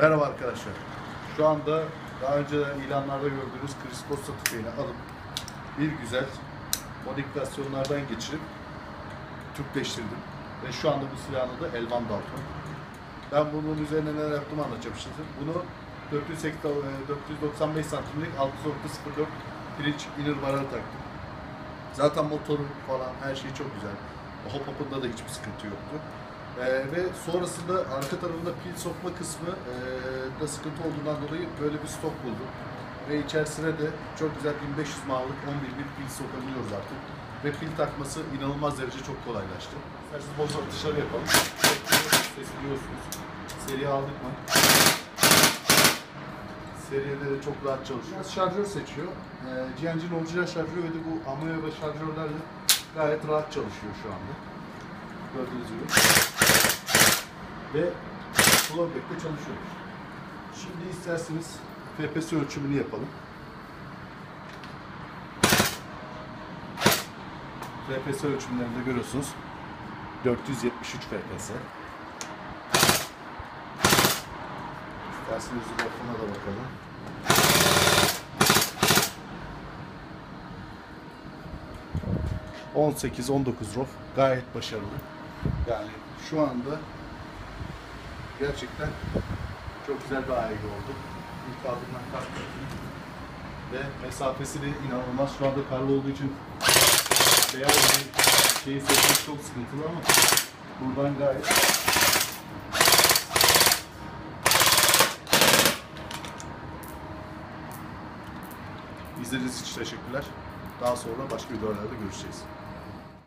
Merhaba arkadaşlar. Şu anda daha önce ilanlarda gördüğünüz Chris Costa tüfeğini alıp bir güzel modifikasyonlardan geçirip Türkleştirdim. Ve şu anda bu silahın adı Elvan Dalton. Ben bunun üzerine neler yaptığımı anlatacağım şimdi. Bunu 480, e, 495 santimlik 6.04 pirinç inner barrel taktım. Zaten motoru falan her şey çok güzel. Hop hop'unda da hiçbir sıkıntı yoktu. Ee, ve sonrasında arka tarafında pil sokma kısmı ee, da sıkıntı olduğundan dolayı böyle bir stok buldum. Ve içerisine de çok güzel 1500 mAh'lık 11 bir pil sokabiliyoruz artık. Ve pil takması inanılmaz derece çok kolaylaştı. İsterseniz boş atışları yapalım. Sesi duyuyorsunuz. Seri aldık mı? Seride de çok rahat çalışıyor. Şarjör seçiyor. Ee, GNG'nin orijinal şarjörü ve de bu Amaya şarjörlerle gayet rahat çalışıyor şu anda. Gördüğünüz gibi. Ve flowback'te çalışıyor. Şimdi isterseniz FPS ölçümünü yapalım. FPS ölçümlerinde görüyorsunuz. 473 FPS. İsterseniz rafına da bakalım. ...18-19 rof gayet başarılı. Yani şu anda gerçekten çok güzel bir aile oldu. İlk aldığımdan. Ve mesafesi de inanılmaz. Şu anda karlı olduğu için beyaz bir şeyi seçmek çok sıkıntılı ama buradan gayet İzlediğiniz için teşekkürler. Daha sonra başka videolarda görüşeceğiz.